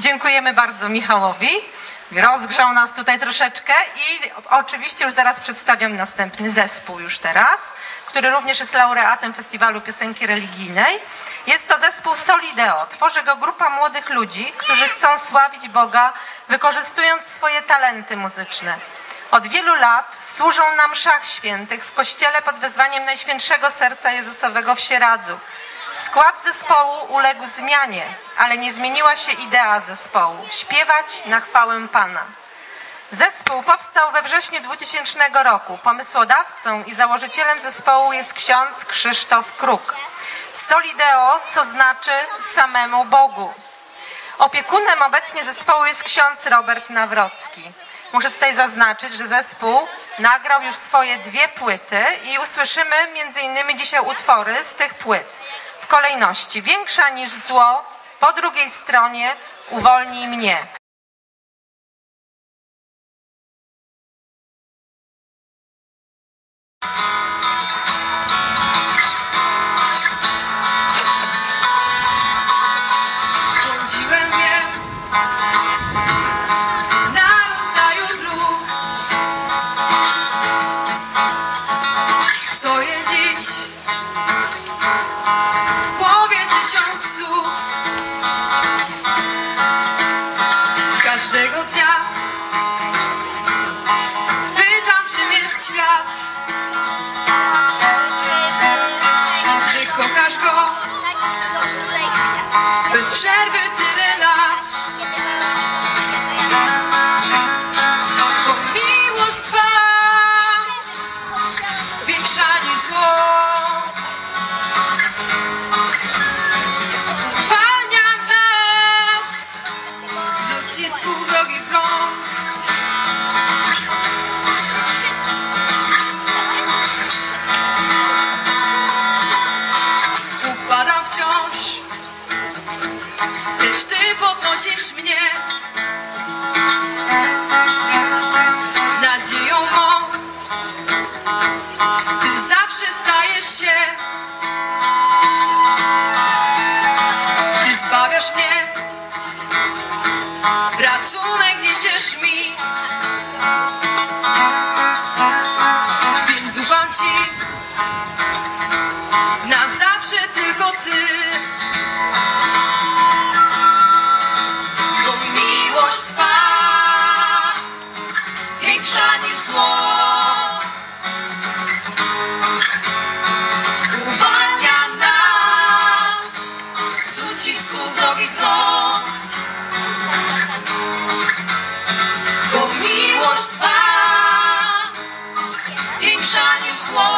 Dziękujemy bardzo Michałowi. Rozgrzał nas tutaj troszeczkę i oczywiście już zaraz przedstawiam następny zespół już teraz, który również jest laureatem Festiwalu Piosenki Religijnej. Jest to zespół Solideo. Tworzy go grupa młodych ludzi, którzy chcą sławić Boga, wykorzystując swoje talenty muzyczne. Od wielu lat służą na mszach świętych w kościele pod wezwaniem Najświętszego Serca Jezusowego w Sieradzu. Skład zespołu uległ zmianie, ale nie zmieniła się idea zespołu śpiewać na chwałę Pana. Zespół powstał we wrześniu 2000 roku. Pomysłodawcą i założycielem zespołu jest ksiądz Krzysztof Kruk. Solideo, co znaczy samemu Bogu. Opiekunem obecnie zespołu jest ksiądz Robert Nawrocki. Muszę tutaj zaznaczyć, że zespół nagrał już swoje dwie płyty i usłyszymy między innymi dzisiaj utwory z tych płyt kolejności. Większa niż zło, po drugiej stronie uwolnij mnie. Chodziłem didn't I? Lecz Ty podnosisz mnie. Nadzieją mą Ty zawsze stajesz się. Ty zbawiasz mnie. Racunek niesiesz mi. Więc ufam Ci. Na zawsze tylko Ty miłość Twa większa niż zło. Uwalnia nas z ucisku wrogich rąk. Bo miłość Twa większa niż zło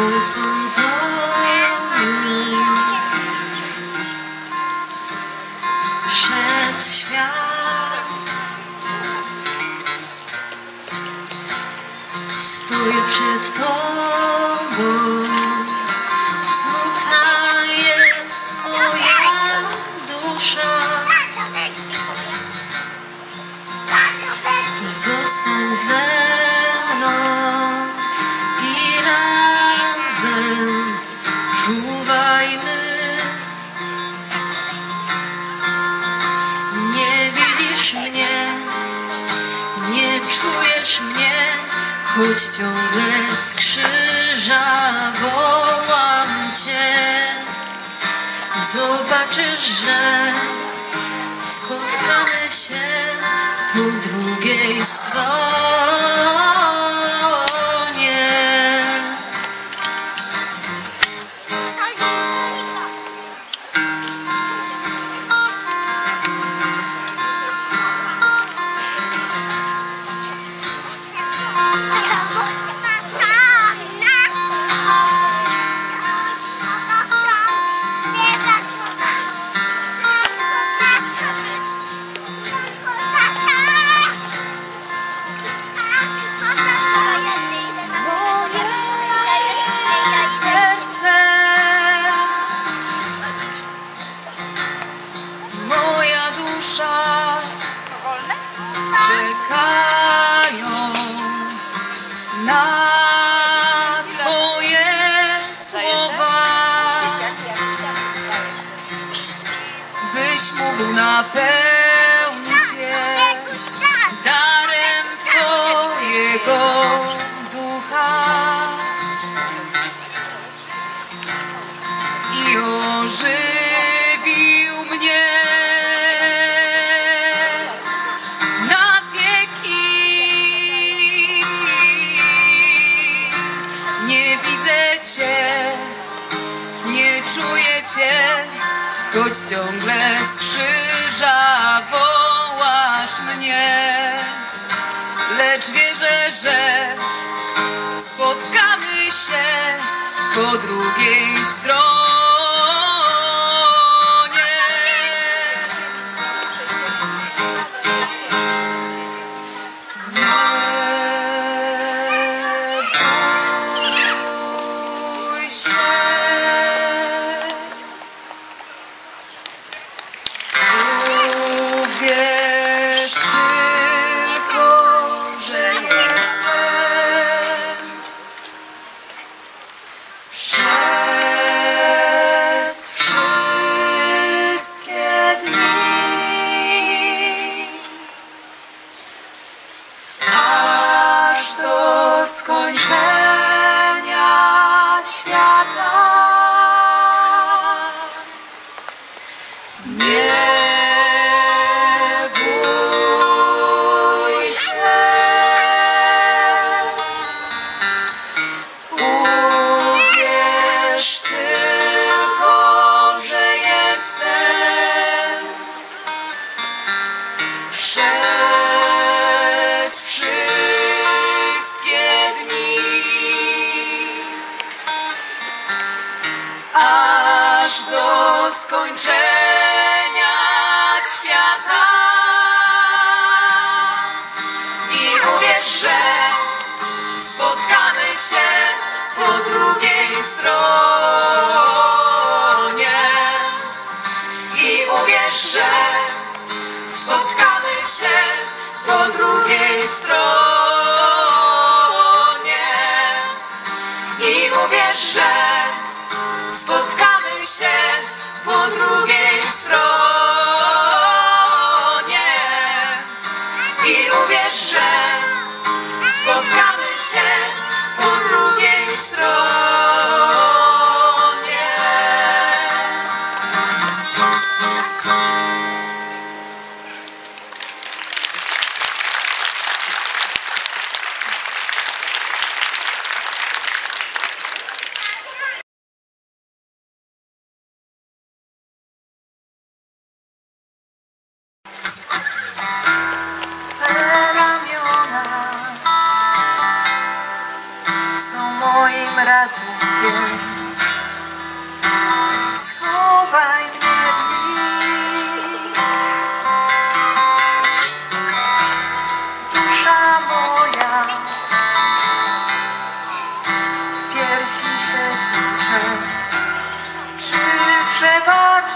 person ciągle z krzyża wołam Cię. Zobaczysz, że spotkamy się po drugiej stronie. Ciągle z krzyża wołasz mnie. Lecz wierzę, że spotkamy się po drugiej stronie. Że spotkamy się po drugiej stronie. I uwierz, że spotkamy się po drugiej stronie. I uwierz, że spotkamy się po drugiej stronie. I uwierz, że spotkamy się po drugiej stronie.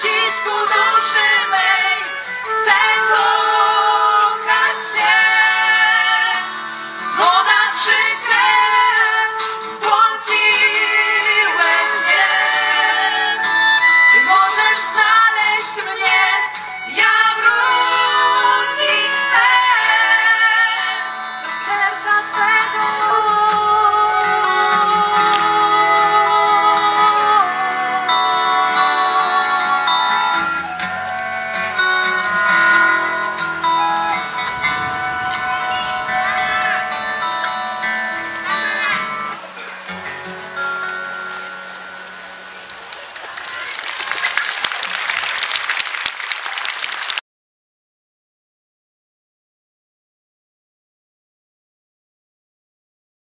ucisku duszymy.